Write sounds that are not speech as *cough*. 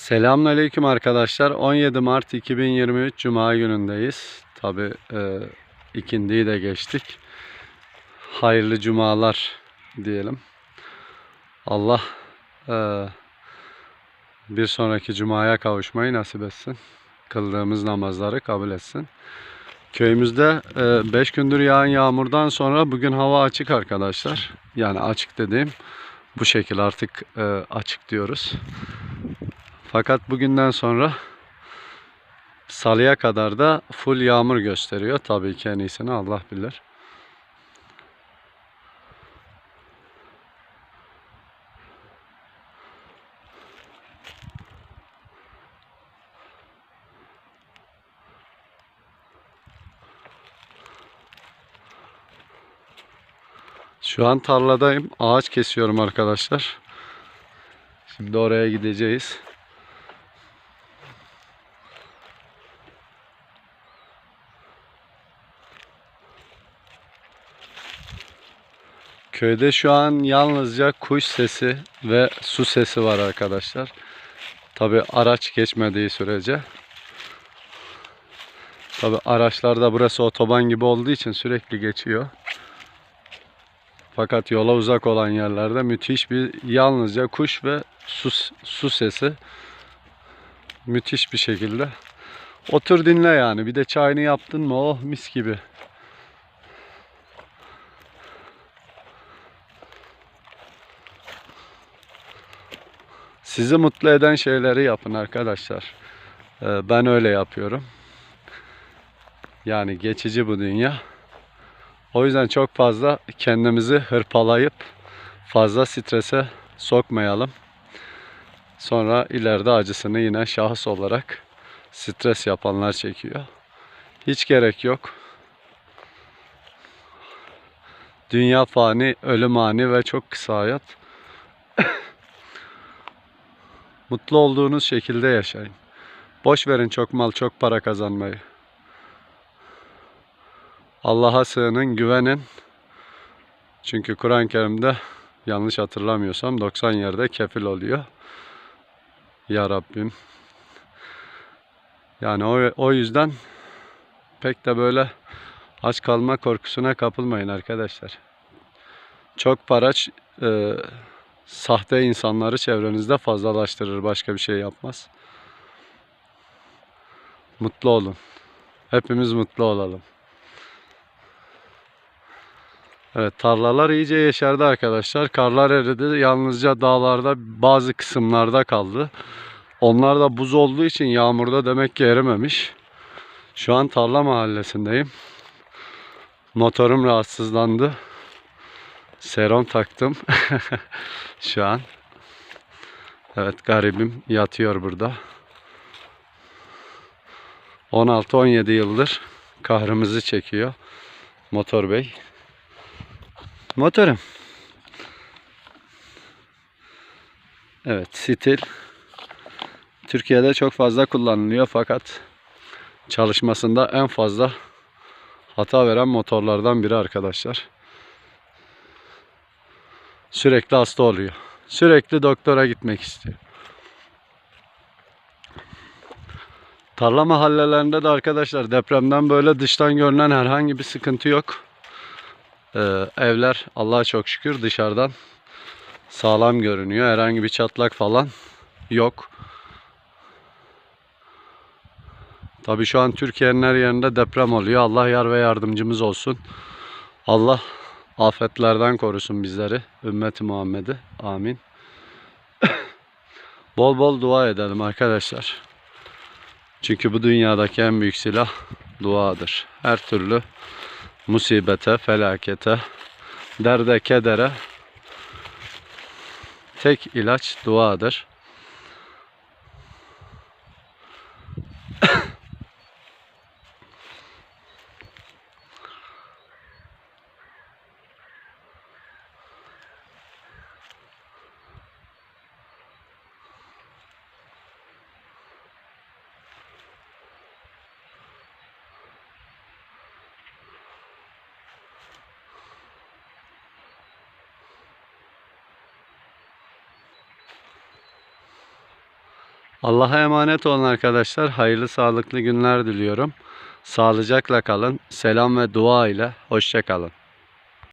Selamünaleyküm arkadaşlar. 17 Mart 2023 Cuma günündeyiz. Tabi e, ikindiyi de geçtik. Hayırlı cumalar diyelim. Allah e, bir sonraki cumaya kavuşmayı nasip etsin. Kıldığımız namazları kabul etsin. Köyümüzde 5 gündür yağan yağmurdan sonra bugün hava açık arkadaşlar. Yani açık dediğim bu şekil artık e, açık diyoruz. Fakat bugünden sonra salıya kadar da full yağmur gösteriyor. Tabii ki en iyisini Allah bilir. Şu an tarladayım. Ağaç kesiyorum arkadaşlar. Şimdi oraya gideceğiz. Köyde şu an yalnızca kuş sesi ve su sesi var arkadaşlar. Tabi araç geçmediği sürece. Tabi araçlarda burası otoban gibi olduğu için sürekli geçiyor. Fakat yola uzak olan yerlerde müthiş bir yalnızca kuş ve su, su sesi. Müthiş bir şekilde. Otur dinle yani. Bir de çayını yaptın mı oh mis gibi. Sizi mutlu eden şeyleri yapın arkadaşlar. Ee, Ben öyle yapıyorum. Yani geçici bu dünya. O yüzden çok fazla kendimizi hırpalayıp fazla strese sokmayalım. Sonra ileride acısını yine şahıs olarak stres yapanlar çekiyor. Hiç gerek yok. Dünya fani, ölüm ani ve çok kısa hayat. *laughs* Mutlu olduğunuz şekilde yaşayın. Boş verin çok mal, çok para kazanmayı. Allah'a sığının, güvenin. Çünkü Kur'an-ı Kerim'de yanlış hatırlamıyorsam 90 yerde kefil oluyor. Ya Rabbim. Yani o, o yüzden pek de böyle aç kalma korkusuna kapılmayın arkadaşlar. Çok para ç- e, sahte insanları çevrenizde fazlalaştırır. Başka bir şey yapmaz. Mutlu olun. Hepimiz mutlu olalım. Evet tarlalar iyice yeşerdi arkadaşlar. Karlar eridi. Yalnızca dağlarda bazı kısımlarda kaldı. Onlar da buz olduğu için yağmurda demek ki erimemiş. Şu an tarla mahallesindeyim. Motorum rahatsızlandı. Serum taktım. *laughs* Şu an. Evet garibim yatıyor burada. 16-17 yıldır kahrımızı çekiyor motor bey. Motorum. Evet stil. Türkiye'de çok fazla kullanılıyor fakat çalışmasında en fazla hata veren motorlardan biri arkadaşlar. Sürekli hasta oluyor. Sürekli doktora gitmek istiyor. Tarla mahallelerinde de arkadaşlar depremden böyle dıştan görünen herhangi bir sıkıntı yok. Ee, evler Allah'a çok şükür dışarıdan sağlam görünüyor. Herhangi bir çatlak falan yok. Tabii şu an Türkiye'nin her yerinde deprem oluyor. Allah yar ve yardımcımız olsun. Allah afetlerden korusun bizleri. Ümmeti Muhammed'i. Amin. *coughs* bol bol dua edelim arkadaşlar. Çünkü bu dünyadaki en büyük silah duadır. Her türlü musibete, felakete, derde, kedere tek ilaç duadır. Allah'a emanet olun arkadaşlar. Hayırlı sağlıklı günler diliyorum. Sağlıcakla kalın. Selam ve dua ile hoşça kalın.